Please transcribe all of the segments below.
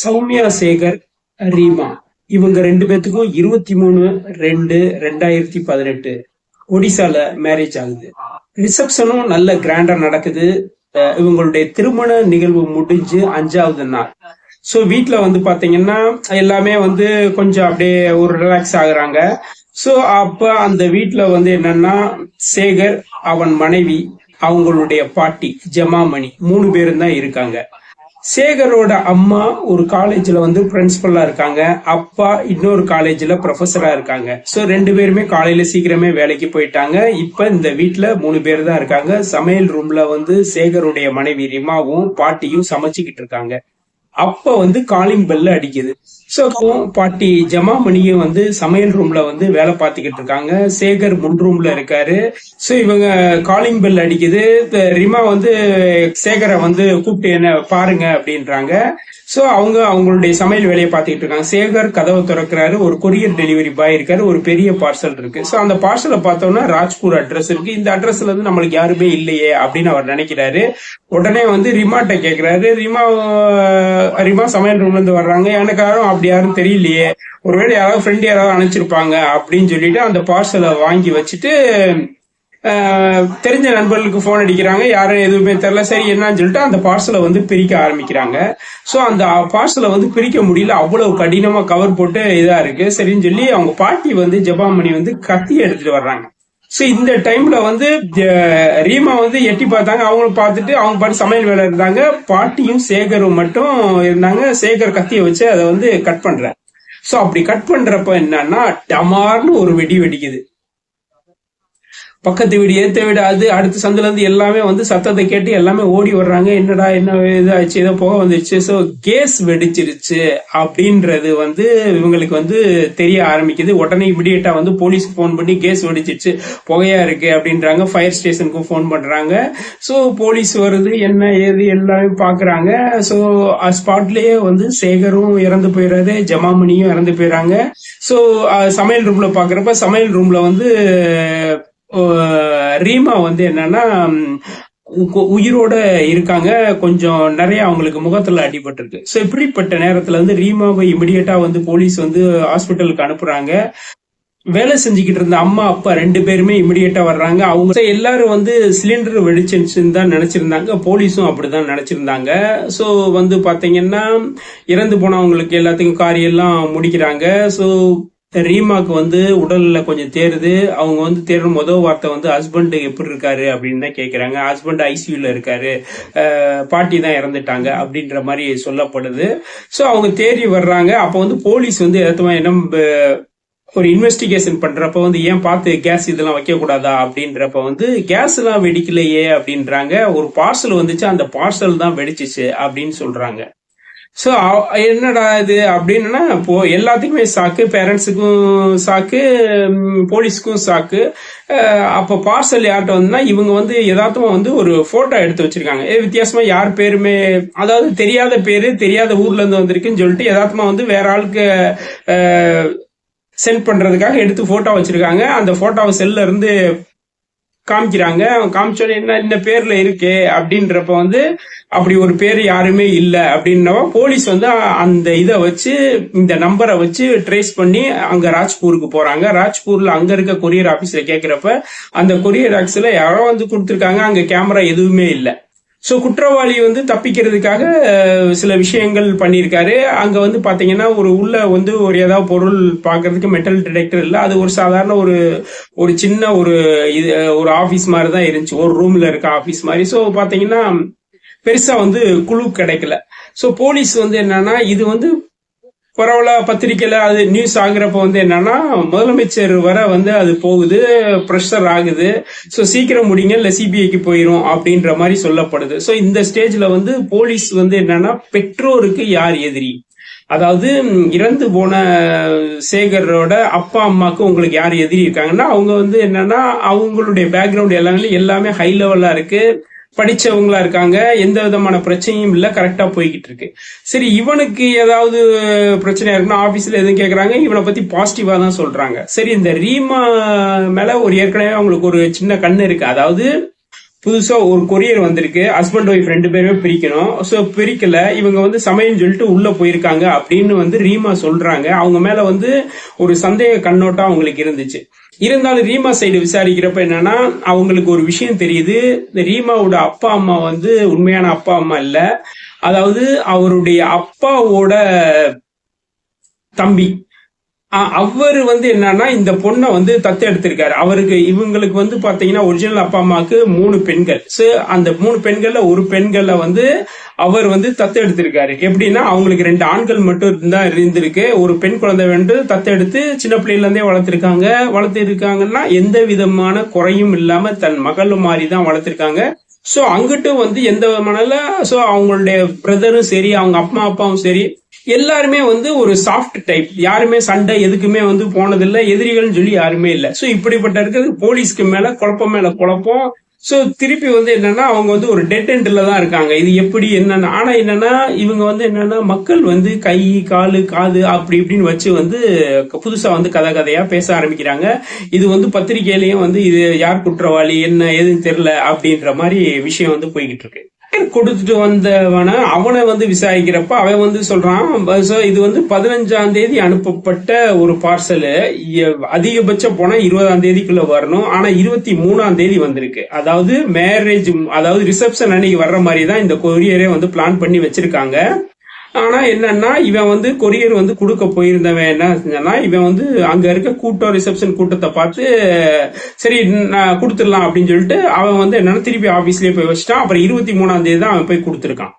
சௌமியா சேகர் ரீமா. இவங்க ரெண்டு பேத்துக்கும் இருபத்தி மூணு ரெண்டு ரெண்டாயிரத்தி பதினெட்டு. ஒடிசால மேரேஜ் ஆகுது. ரிசப்ஷனும் நல்ல கிராண்டா நடக்குது. இவங்களுடைய திருமண நிகழ்வு முடிஞ்சு அஞ்சாவது நாள். ஸோ வீட்ல வந்து பாத்தீங்கன்னா எல்லாமே வந்து கொஞ்சம் அப்படியே ஒரு ரிலாக்ஸ் ஆகுறாங்க. ஸோ அப்ப அந்த வீட்டுல வந்து என்னன்னா சேகர் அவன் மனைவி அவங்களுடைய பாட்டி ஜமாமணி மூணு பேரும் தான் இருக்காங்க. சேகரோட அம்மா ஒரு காலேஜ்ல வந்து பிரின்சிபலா இருக்காங்க. அப்பா இன்னொரு காலேஜ்ல ப்ரொஃபஸரா இருக்காங்க. சோ ரெண்டு பேருமே காலையில சீக்கிரமே வேலைக்கு போயிட்டாங்க. இப்ப இந்த வீட்டில் மூணு பேர் தான் இருக்காங்க. சமையல் ரூம்ல வந்து சேகருடைய மனைவி ரிமாவும் பாட்டியும் சமைச்சுக்கிட்டு இருக்காங்க. அப்ப வந்து காலிங் பெல்ல அடிக்குது. சோ பாட்டி ஜமாமணியும் வந்து சமையல் ரூம்ல வந்து வேலை பார்த்துக்கிட்டு இருக்காங்க. சேகர் முன் ரூம்ல இருக்காரு. சோ இவங்க காலிங் பெல் அடிக்குது. ரிமா வந்து சேகரை வந்து கூப்பிட்டு என்ன பாருங்க அப்படின்றாங்க. சோ அவங்க அவங்களுடைய சமையல் வேலையை பார்த்துக்கிட்டு இருக்காங்க. சேகர் கதவை திறக்கிறாரு. ஒரு கொரியர் டெலிவரி பாய் இருக்காரு. ஒரு பெரிய பார்சல் இருக்கு. சோ அந்த பார்சலை பார்த்தோம்னா ராஜ்பூர் அட்ரஸ் இருக்கு. இந்த அட்ரஸ்ல இருந்து நம்மளுக்கு யாருமே இல்லையே அப்படின்னு அவர் நினைக்கிறாரு. உடனே வந்து ரிமாட்ட கேக்குறாரு. ரிமா அறிவா சமையல் ரூம்ல இருந்து வர்றாங்க. எனக்கு யாரும் அப்படி யாரும் தெரியலையே. ஒருவேளை யாராவது ஃப்ரெண்ட் யாராவது அனுப்பிச்சிருப்பாங்க அப்படின்னு சொல்லிட்டு அந்த பார்சலை வாங்கி வச்சுட்டு தெரிஞ்ச நண்பர்களுக்கு ஃபோன் அடிக்கிறாங்க. யாரும் எதுவுமே தெரியல. சரி என்னன்னு சொல்லிட்டு அந்த பார்சலை வந்து பிரிக்க ஆரம்பிக்கிறாங்க. ஸோ அந்த பார்சலை வந்து பிரிக்க முடியல. அவ்வளவு கடினமா கவர் போட்டு இதா இருக்கு. சரின்னு சொல்லி அவங்க பாட்டி வந்து ஜபாமணி வந்து கத்தி எடுத்துட்டு வர்றாங்க. ஸோ இந்த டைம்ல வந்து ரீமா வந்து எட்டி பார்த்தாங்க. அவங்களும் பார்த்துட்டு அவங்க பாட்டு சமையல் வேலை இருந்தாங்க. பாட்டியும் சேகரும் மட்டும் இருந்தாங்க. சேகர் கத்தியை வச்சு அதை வந்து கட் பண்றேன் ஸோ அப்படி கட் பண்றப்ப என்னன்னா டமார்னு ஒரு வெடி வெடிக்குது. பக்கத்து வீடு ஏத்த வீடு அது அடுத்த சந்துல இருந்து எல்லாமே வந்து சத்தத்தை கேட்டு எல்லாமே ஓடி வர்றாங்க. என்னடா என்ன இதாச்சு ஏதோ போக வந்துருச்சு. ஸோ கேஸ் வெடிச்சிருச்சு அப்படின்றது வந்து இவங்களுக்கு வந்து தெரிய ஆரம்பிக்குது. உடனே இமிடியேட்டா வந்து போலீஸ்க்கு ஃபோன் பண்ணி கேஸ் வெடிச்சிருச்சு. புகையா இருக்கு அப்படின்றாங்க. ஃபயர் ஸ்டேஷனுக்கும் ஃபோன் பண்றாங்க. ஸோ போலீஸ் வருது என்ன ஏது எல்லாமே பாக்குறாங்க. ஸோ ஸ்பாட்லயே வந்து சேகரும் இறந்து போயிடுறாரு ஜமாமணியும் இறந்து போயிடுறாங்க ஸோ சமையல் ரூம்ல பாக்குறப்ப சமையல் ரூம்ல வந்து ரீமா வந்து என்னன்னா உயிரோட இருக்காங்க. கொஞ்சம் நிறைய அவங்களுக்கு முகத்துல அடிபட்டிருக்கு. ஸோ இப்படிப்பட்ட நேரத்துல வந்து ரீமாவை இமிடியட்டா வந்து போலீஸ் வந்து ஹாஸ்பிட்டலுக்கு அனுப்புறாங்க. வேலை செஞ்சுக்கிட்டு இருந்த அம்மா அப்பா ரெண்டு பேருமே இமிடியேட்டா வர்றாங்க. அவங்க எல்லாரும் வந்து சிலிண்டர் வெடிச்சிருச்சுன்னு தான் நினைச்சிருந்தாங்க. போலீஸும் அப்படிதான் நினைச்சிருந்தாங்க. ஸோ வந்து பாத்தீங்கன்னா இறந்து போனவங்களுக்கு எல்லாத்துக்கும் காரியெல்லாம் முடிக்கிறாங்க. ஸோ ரீமாக்கு வந்து உடல்ல கொஞ்சம் தேருது அவங்க வந்து தேடும் முதல் வார்த்தை வந்து ஹஸ்பண்ட் எப்படி இருக்காரு அப்படின்னு தான் கேட்குறாங்க ஹஸ்பண்ட் ஐசியூல இருக்காரு. பாட்டி தான் இறந்துட்டாங்க. அப்படின்ற மாதிரி சொல்லப்படுது. ஸோ அவங்க தேடி வர்றாங்க. அப்போ வந்து போலீஸ் வந்து எதார்த்தமா என்ன ஒரு இன்வெஸ்டிகேஷன் பண்றப்ப வந்து ஏன் பார்த்து கேஸ் இதெல்லாம் வைக்க கூடாதா அப்படின்றப்ப வந்து கேஸ் எல்லாம் வெடிக்கலையே அப்படின்றாங்க. ஒரு பார்சல் வந்துச்சு. அந்த பார்சல் தான் வெடிச்சிச்சு அப்படின்னு சொல்றாங்க. ஸோ என்னடா இது அப்படின்னா இப்போ எல்லாத்துக்குமே சாக்கு பேரண்ட்ஸுக்கும் சாக்கு போலீஸுக்கும் சாக்கு. அப்போ பார்சல் யார்கிட்ட வந்துன்னா இவங்க வந்து யதார்த்தமாக வந்து ஒரு ஃபோட்டோ எடுத்து வச்சிருக்காங்க. ஏ வித்தியாசமாக யார் பேருமே அதாவது தெரியாத பேர் தெரியாத ஊர்லேருந்து வந்திருக்குன்னு சொல்லிட்டு யதார்த்தமாக வந்து வேற ஆளுக்கு சென்ட் பண்ணுறதுக்காக எடுத்து ஃபோட்டோ வச்சுருக்காங்க. அந்த ஃபோட்டோவை செல்லில் இருந்து காமிக்கிறாங்க. காமிச்சோட என்ன இந்த பேர்ல இருக்கே அப்படின்றப்ப வந்து அப்படி ஒரு பேர் யாருமே இல்லை அப்படின்னவ போலீஸ் வந்து அந்த இதை வச்சு இந்த நம்பரை வச்சு ட்ரேஸ் பண்ணி அங்க ராஜ்பூருக்கு போறாங்க. ராஜ்பூர்ல அங்க இருக்க கொரியர் ஆபீஸ்ல கேட்கிறப்ப அந்த கொரியர் ஆபீஸ்ல யாரோ வந்து கொடுத்துருக்காங்க. அங்க கேமரா எதுவுமே இல்லை. ஸோ குற்றவாளி வந்து தப்பிக்கிறதுக்காக சில விஷயங்கள் பண்ணியிருக்காரு. அங்கே வந்து பார்த்தீங்கன்னா ஒரு உள்ள வந்து ஒரு ஏதாவது பொருள் பார்க்கறதுக்கு மெட்டல் டிடெக்டர் இல்லை. அது ஒரு சாதாரண ஒரு ஒரு சின்ன ஒரு இது ஒரு ஆஃபீஸ் மாதிரி தான் இருந்துச்சு. ஒரு ரூமில் இருக்க ஆஃபீஸ் மாதிரி. ஸோ பார்த்தீங்கன்னா பெருசாக வந்து குழு கிடைக்கல. ஸோ போலீஸ் வந்து என்னன்னா இது வந்து பரவல பத்திரிக்கையில அது நியூஸ் ஆகுறப்ப வந்து என்னன்னா முதலமைச்சர் வர வந்து அது போகுது ப்ரெஷர் ஆகுது. ஸோ சீக்கிரம் முடிங்க இல்ல சிபிஐக்கு போயிரும் அப்படின்ற மாதிரி சொல்லப்படுது. ஸோ இந்த ஸ்டேஜ்ல வந்து போலீஸ் வந்து என்னன்னா பெற்றோருக்கு யார் எதிரி? அதாவது இறந்து போன சேகரோட அப்பா அம்மாக்கு உங்களுக்கு யார் எதிரி இருக்காங்கன்னா அவங்க வந்து என்னன்னா அவங்களுடைய பேக்ரவுண்ட் எல்லாமே எல்லாமே ஹை லெவலா இருக்கு. படிச்சவங்களா இருக்காங்க எந்த விதமான பிரச்சனையும் இல்ல கரெக்டா போய்கிட்டு இருக்கு. சரி இவனுக்கு ஏதாவது பிரச்சனை இருக்குன்னா ஆபீஸ்ல எதுவும் கேக்குறாங்க இவனை பத்தி பாசிட்டிவா தான் சொல்றாங்க. சரி இந்த ரீமா மேல ஒரு ஏற்கனவே அவங்களுக்கு ஒரு சின்ன கண்ணு இருக்கு. அதாவது புதுசா ஒரு கொரியர் வந்திருக்கு. ஹஸ்பண்ட் ஒய்ஃப் ரெண்டு பேருமே பிரிக்கணும். சோ பிரிக்கல. இவங்க வந்து சமையல் சொல்லிட்டு உள்ள போயிருக்காங்க அப்படின்னு வந்து ரீமா சொல்றாங்க. அவங்க மேல வந்து ஒரு சந்தேக கண்ணோட்டம் அவங்களுக்கு இருந்துச்சு. இருந்தாலும் ரீமா சைடு விசாரிக்கிறப்ப என்னன்னா அவங்களுக்கு ஒரு விஷயம் தெரியுது. இந்த ரீமாவோட அப்பா அம்மா வந்து உண்மையான அப்பா அம்மா இல்ல. அதாவது அவருடைய அப்பாவோட தம்பி. அவர் வந்து என்னன்னா இந்த பொண்ணை வந்து தத்து எடுத்திருக்காரு. அவருக்கு இவங்களுக்கு வந்து பாத்தீங்கன்னா ஒரிஜினல் அப்பா அம்மாவுக்கு மூணு பெண்கள். சோ அந்த மூணு பெண்கள்ல ஒரு பெண்கள்ல வந்து அவர் வந்து தத்து எடுத்திருக்காரு. எப்படின்னா அவங்களுக்கு ரெண்டு ஆண்கள் மட்டும் தான் இருந்திருக்கு. ஒரு பெண் குழந்தை வந்து தத்தெடுத்து சின்ன பிள்ளைல இருந்தே வளர்த்திருக்காங்க. வளர்த்திருக்காங்கன்னா எந்த விதமான குறையும் இல்லாம தன் மகள் மாதிரி தான் வளர்த்திருக்காங்க. சோ அங்கிட்டு வந்து எந்த விதமான சோ அவங்களுடைய பிரதரும் சரி அவங்க அம்மா அப்பாவும் சரி எல்லாருமே வந்து ஒரு சாஃப்ட் டைப் யாருமே சண்டை எதுக்குமே வந்து போனதில்லை. எதிரிகள்னு சொல்லி யாருமே இல்லை. ஸோ இப்படிப்பட்ட இருக்கிறது போலீஸ்க்கு மேல குழப்பம் மேல குழப்பம். ஸோ திருப்பி வந்து என்னன்னா அவங்க வந்து ஒரு டெட் எண்ட்ல தான் இருக்காங்க. இது எப்படி என்னன்னு. ஆனா என்னன்னா இவங்க வந்து என்னன்னா மக்கள் வந்து கை காலு காது அப்படி இப்படின்னு வச்சு வந்து புதுசா வந்து கதை கதையா பேச ஆரம்பிக்கிறாங்க. இது வந்து பத்திரிகையிலயும் வந்து இது யார் குற்றவாளி என்ன எதுன்னு தெரியல அப்படின்ற மாதிரி விஷயம் வந்து போய்கிட்டு இருக்கு. கொடுத்துட்டு வந்தவன அவனை வந்து விசாரிக்கிறப்ப அவன் வந்து சொல்றான் இது வந்து பதினஞ்சாம் தேதி அனுப்பப்பட்ட ஒரு பார்சலு அதிகபட்சம் போனா இருபதாம் தேதிக்குள்ள வரணும். ஆனா இருபத்தி மூணாம் தேதி வந்திருக்கு. அதாவது மேரேஜ் அதாவது ரிசப்ஷன் அன்னைக்கு வர்ற மாதிரி தான் இந்த கொரியரே வந்து பிளான் பண்ணி வச்சிருக்காங்க. ஆனால் என்னன்னா இவன் வந்து கொரியர் வந்து கொடுக்க போயிருந்தவன் என்ன செஞ்சானா இவன் வந்து அங்க இருக்க கூட்டம் ரிசப்ஷன் கூட்டத்தை பார்த்து சரி நான் கொடுத்துடலாம் அப்படின்னு சொல்லிட்டு அவன் வந்து என்னன்னா திருப்பி ஆபீஸ்லயே போய் வச்சுட்டான். அப்புறம் இருபத்தி மூணாம் தேதி தான் அவன் போய் கொடுத்துருக்கான்.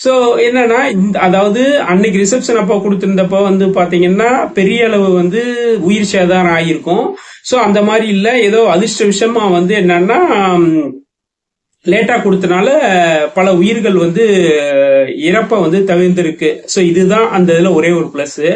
சோ என்னன்னா அதாவது அன்னைக்கு ரிசப்ஷன் அப்போ கொடுத்திருந்தப்ப வந்து பாத்தீங்கன்னா பெரிய அளவு வந்து உயிர் சேதாரம் ஆகியிருக்கும். சோ அந்த மாதிரி இல்ல. ஏதோ அதிர்ஷ்ட விஷயமா வந்து என்னன்னா லேட்டாக கொடுத்தனால பல உயிர்கள் வந்து இறப்பை வந்து தவிர்ந்திருக்கு. ஸோ இதுதான் அந்த இதில் ஒரே ஒரு ப்ளஸ்ஸு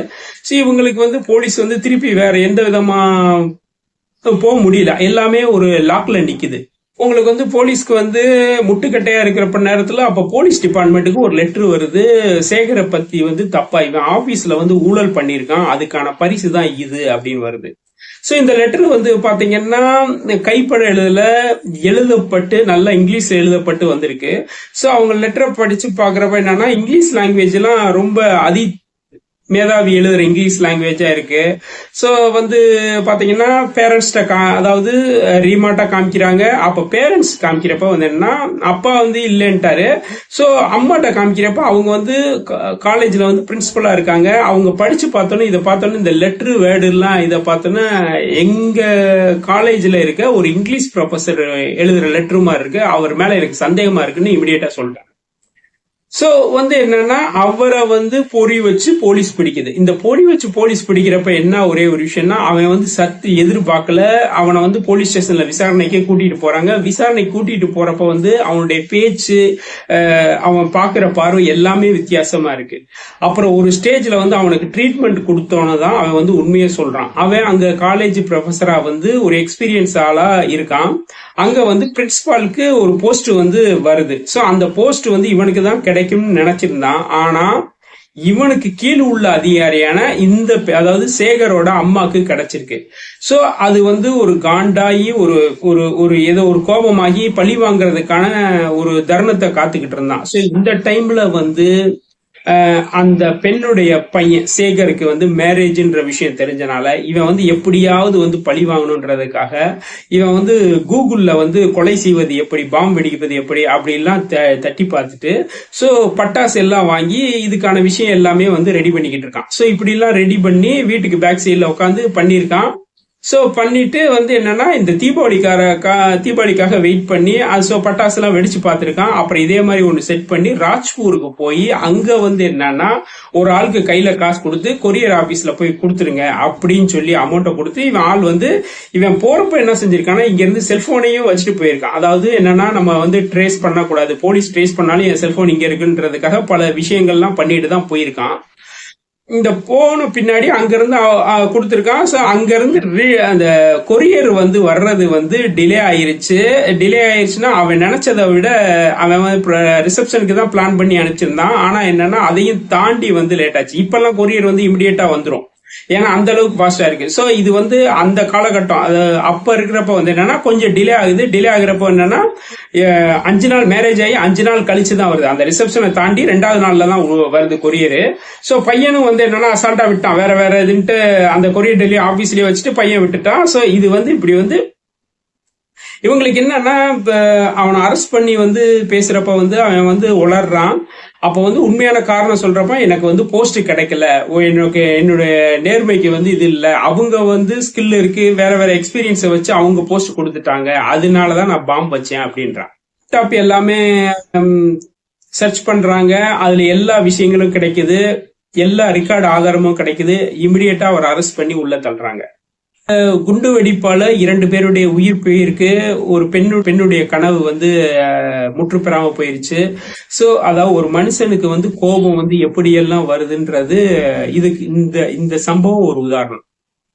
ஸோ இவங்களுக்கு வந்து போலீஸ் வந்து திருப்பி வேற எந்த விதமாக போக முடியல. எல்லாமே ஒரு லாக்ல நிற்கிது உங்களுக்கு வந்து போலீஸ்க்கு வந்து முட்டுக்கட்டையா இருக்கிறப்ப நேரத்தில் அப்போ போலீஸ் டிபார்ட்மெண்ட்டுக்கு ஒரு லெட்ரு வருது. சேகரை பத்தி வந்து தப்பா இவன் ஆபீஸ்ல வந்து ஊழல் பண்ணியிருக்கான். அதுக்கான பரிசு தான் இது அப்படின்னு வருது. ஸோ இந்த லெட்டர் வந்து பாத்தீங்கன்னா கைப்பட எழுதல எழுதப்பட்டு நல்லா இங்கிலீஷ் எழுதப்பட்டு வந்திருக்கு. ஸோ அவங்க லெட்டரை படிச்சு பாக்குறப்ப என்னன்னா இங்கிலீஷ் லாங்குவேஜ் எல்லாம் ரொம்ப அதி மேதாவி எழுதுற இங்கிலீஷ் லாங்குவேஜா இருக்கு. ஸோ வந்து பாத்தீங்கன்னா பேரண்ட்ஸ்ட கா அதாவது ரீமாட்டா காமிக்கிறாங்க. அப்ப பேரண்ட்ஸ் காமிக்கிறப்ப வந்து என்னன்னா அப்பா வந்து இல்லைன்ட்டாரு. ஸோ அம்மாட்ட காமிக்கிறப்ப அவங்க வந்து காலேஜ்ல வந்து பிரின்சிபலா இருக்காங்க. அவங்க படிச்சு பார்த்தோன்னு இதை பார்த்தோன்னு இந்த லெட்ரு வேர்டு எல்லாம் இதை பார்த்தோன்னா எங்க காலேஜ்ல இருக்க ஒரு இங்கிலீஷ் ப்ரொஃபஸர் எழுதுற லெட்ரு மாதிரி இருக்கு. அவர் மேல எனக்கு சந்தேகமா இருக்குன்னு இமிடியேட்டா சொல்லிட்டேன். சோ வந்து என்னன்னா அவரை வந்து பொறி வச்சு போலீஸ் பிடிக்குது. இந்த பொறி வச்சு போலீஸ் பிடிக்கிறப்ப என்ன ஒரே ஒரு விஷயம்னா அவன் வந்து சத்து எதிர்பார்க்கல. அவனை வந்து போலீஸ் ஸ்டேஷன்ல விசாரணைக்கே கூட்டிட்டு போறாங்க. விசாரணை கூட்டிட்டு போறப்ப வந்து அவனுடைய பேச்சு அவன் பாக்குற பார்வை எல்லாமே வித்தியாசமா இருக்கு. அப்புறம் ஒரு ஸ்டேஜ்ல வந்து அவனுக்கு ட்ரீட்மெண்ட் கொடுத்தோன்னு தான் அவன் வந்து உண்மையை சொல்றான். அவன் அங்க காலேஜ் ப்ரொஃபஸரா வந்து ஒரு எக்ஸ்பீரியன்ஸ் ஆளா இருக்கான். அங்க வந்து பிரின்சிபாலுக்கு ஒரு போஸ்ட் வந்து வருது. சோ அந்த போஸ்ட் வந்து இவனுக்கு தான் கிடைக்கும்னு நினைச்சிருந்தான். ஆனா இவனுக்கு கீழ் உள்ள அதிகாரியான இந்த அதாவது சேகரோட அம்மாக்கு கிடைச்சிருக்கு. சோ அது வந்து ஒரு காண்டாகி ஒரு ஒரு ஒரு ஏதோ ஒரு கோபமாகி பழி வாங்குறதுக்கான ஒரு தருணத்தை காத்துக்கிட்டு இருந்தான். சோ இந்த டைம்ல வந்து அந்த பெண்ணுடைய பையன் சேகருக்கு வந்து மேரேஜ்ன்ற விஷயம் தெரிஞ்சனால இவன் வந்து எப்படியாவது வந்து பழி வாங்கணுன்றதுக்காக இவன் வந்து கூகுள்ல வந்து கொலை செய்வது எப்படி பாம்பு வெடிப்பது எப்படி அப்படிலாம் த- தட்டி பார்த்துட்டு ஸோ பட்டாசு எல்லாம் வாங்கி இதுக்கான விஷயம் எல்லாமே வந்து ரெடி பண்ணிக்கிட்டு இருக்கான். ஸோ இப்படிலாம் ரெடி பண்ணி வீட்டுக்கு பேக் சைடில் உட்காந்து பண்ணியிருக்கான். ஸோ பண்ணிட்டு வந்து என்னன்னா இந்த தீபாவளிக்கார கா தீபாவளிக்காக வெயிட் பண்ணி அது ஸோ பட்டாசுலாம் வெடிச்சு பார்த்துருக்கான். அப்புறம் இதே மாதிரி ஒன்று செட் பண்ணி ராஜ்பூருக்கு போய் அங்கே வந்து என்னன்னா ஒரு ஆளுக்கு கையில் காசு கொடுத்து கொரியர் ஆஃபீஸில் போய் கொடுத்துருங்க அப்படின்னு சொல்லி அமௌண்ட்டை கொடுத்து இவன் ஆள் வந்து இவன் போகிறப்ப என்ன செஞ்சிருக்கான்னா இங்கேருந்து செல்ஃபோனையும் வச்சுட்டு போயிருக்கான். அதாவது என்னன்னா நம்ம வந்து ட்ரேஸ் பண்ணக்கூடாது. போலீஸ் ட்ரேஸ் பண்ணாலும் என் செல்ஃபோன் இங்கே இருக்குன்றதுக்காக பல விஷயங்கள்லாம் பண்ணிட்டு தான் போயிருக்கான். இந்த போன பின்னாடி அங்கிருந்து கொடுத்துருக்கான். ஸோ அங்கிருந்து அந்த கொரியர் வந்து வர்றது வந்து டிலே ஆயிருச்சு. டிலே ஆயிருச்சுன்னா அவன் நினைச்சதை விட அவன் ரிசப்ஷனுக்கு தான் பிளான் பண்ணி அனுப்பிச்சிருந்தான். ஆனால் என்னன்னா அதையும் தாண்டி வந்து லேட் ஆச்சு. இப்பெல்லாம் கொரியர் வந்து இமிடியேட்டாக வந்துடும் ஏன்னா அந்த அளவுக்கு ஃபாஸ்டா இருக்கு. ஸோ இது வந்து அந்த காலகட்டம். அது அப்ப இருக்கிறப்ப வந்து என்னன்னா கொஞ்சம் டிலே ஆகுது. டிலே ஆகுறப்ப என்னன்னா அஞ்சு நாள் மேரேஜ் ஆகி அஞ்சு நாள் கழிச்சு தான் வருது. அந்த ரிசப்ஷனை தாண்டி ரெண்டாவது நாள்ல தான் வருது கொரியரு ஸோ பையனும் வந்து என்னன்னா அசால்ட்டா விட்டான். வேற வேற இதுன்ட்டு அந்த கொரியர் டெல்லி ஆபீஸ்லயே வச்சுட்டு பையன் விட்டுட்டான். ஸோ இது வந்து இப்படி வந்து இவங்களுக்கு என்னன்னா இப்ப அவனை அரெஸ்ட் பண்ணி வந்து பேசுறப்ப வந்து அவன் வந்து உளர்றான். அப்போ வந்து உண்மையான காரணம் சொல்றப்ப எனக்கு வந்து போஸ்ட் கிடைக்கல. ஓ, எனக்கு என்னுடைய நேர்மைக்கு வந்து இது இல்லை. அவங்க வந்து ஸ்கில் இருக்கு வேற வேற எக்ஸ்பீரியன்ஸை வச்சு அவங்க போஸ்ட் கொடுத்துட்டாங்க. அதனாலதான் நான் பாம்பு வச்சேன் அப்படின்றான். டாப் எல்லாமே சர்ச் பண்றாங்க. அதுல எல்லா விஷயங்களும் கிடைக்குது. எல்லா ரெக்கார்டு ஆதாரமும் கிடைக்குது. இமிடியட்டா அவர் அரெஸ்ட் பண்ணி உள்ள தள்ளுறாங்க. குண்டு வெடிப்பால இரண்டு பேருடைய உயிர் போயிருக்கு. ஒரு பெண்ணு பெண்ணுடைய கனவு வந்து அஹ், முற்று பெறாம போயிருச்சு. சோ அதாவது ஒரு மனுஷனுக்கு வந்து கோபம் வந்து எப்படியெல்லாம் வருதுன்றது இதுக்கு இந்த இந்த சம்பவம் ஒரு உதாரணம்.